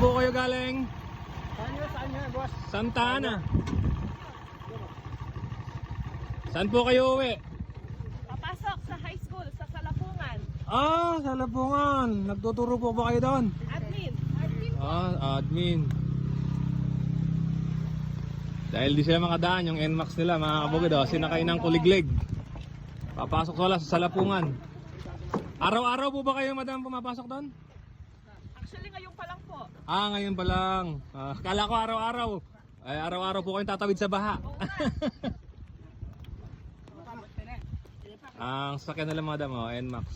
po kayo galing? Saan yun? Saan yun, boss? Santa Ana. Saan po kayo uwi? Papasok sa high school sa Salapungan. Ah, sa Lapungan. Nagtuturo po ba kayo doon? Admin. Admin. Ah, admin. Dahil di sila makadaan yung NMAX nila mga kabugid oh, sinakay ng kuliglig. Papasok wala sa Salapungan. Araw-araw po ba kayo madam pumapasok doon? Actually, ngayon pa lang po. Ah, ngayon pa lang. Ah, kala ko araw-araw. Ay, araw-araw po kayong tatawid sa baha. Ang sakyan nila madam oh, NMAX.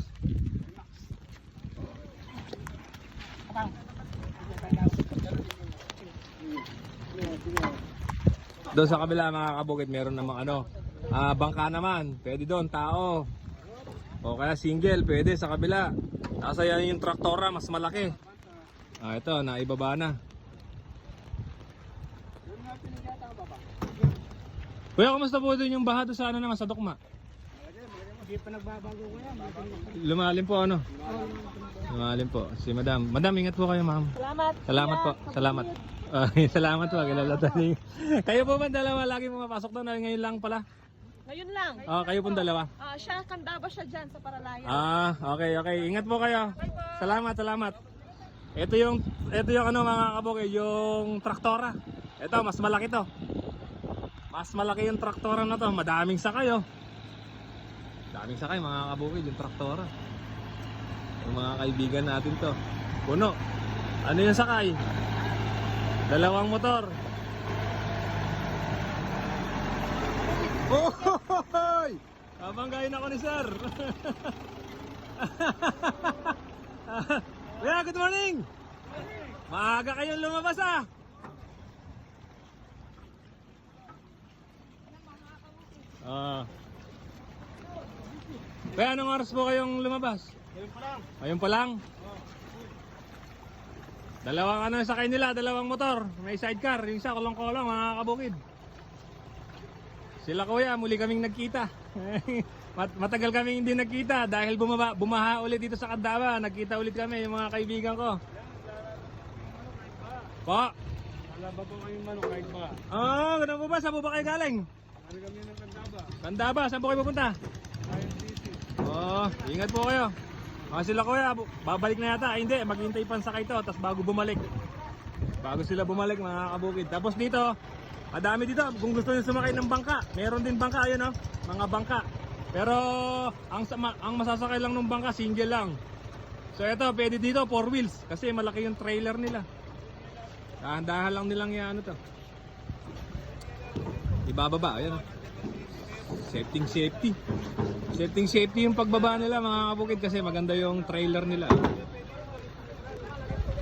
Doon sa kabila mga kabukid meron namang ano, ah, bangka naman. Pwede doon, tao. O kaya single, pwede sa kabila. Tapos ayan yung traktora, mas malaki. Ah, ito, naibaba na. Kuya, kumusta po din yung baha doon sa ano naman, sa Dokma? Hindi pa nagbabago ko yan. Lumalim po ano? Lumalim po. Si Madam. Madam, ingat po kayo, ma'am. Salamat. Salamat po. Salamat. Ay, salamat po. Kilalata niyo. Kayo po ba dalawa lagi pumapasok doon? Ay, Ngayon lang pala. Ngayon lang. Ah, kayo po dalawa. Ah, siya, kandaba siya dyan sa Paralayan. Ah, okay, okay. Ingat po kayo. Salamat, salamat. Ito yung ito yung ano mga kabukid, yung traktora. Ito, mas malaki to. Mas malaki yung traktora na to. Madaming sakay oh. Daming sakay mga kabukid, yung traktora. Yung mga kaibigan natin to. Puno. Ano yung sakay? Dalawang motor. Ohoy! Kabanggayin ako ni sir. Good morning! Maaga kayong lumabas ah! Ah. Kuya, anong oras po kayong lumabas? Ngayon pa lang. Ayun pa lang. Dalawang ano sakay nila, dalawang motor. May sidecar, yung isa kolong-kolong mga kabukid. Sila kuya, muli kaming nagkita. Mat- matagal kaming hindi nagkita dahil bumaba, bumaha ulit dito sa Kandaba. Nagkita ulit kami, yung mga kaibigan ko. Po. Wala ba po kayong manok kahit ba? Ah, ganun po ba? Saan po ba kayo galing? Ano kami ng kandaba? Kandaba, saan po kayo pupunta? Oo, ingat po kayo. Mga sila kuya, babalik na yata. Ay, hindi, maghintay pa sakay to, tapos bago bumalik. Bago sila bumalik mga kabukid. Tapos dito, madami dito. Kung gusto nyo sumakay ng bangka, meron din bangka, ayun oh, mga bangka. Pero ang ang masasakay lang ng bangka single lang. So ito, pwede dito four wheels kasi malaki yung trailer nila. Dahan-dahan lang nilang yan ano to. Ibababa, ayun. oh. Safety safety. Setting safety yung pagbaba nila mga kabukid kasi maganda yung trailer nila.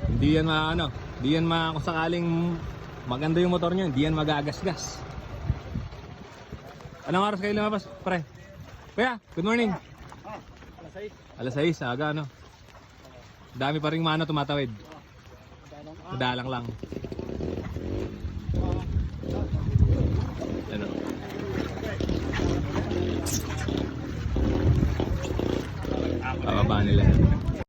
Hindi yan ma ano, hindi yan ma kung sakaling maganda yung motor nyo, hindi yan magagasgas. Anong oras kayo lumabas, pre? Kuya, good morning. Alas 6. Alas 6, aga ano. Dami pa ring mano tumatawid. Madalang lang.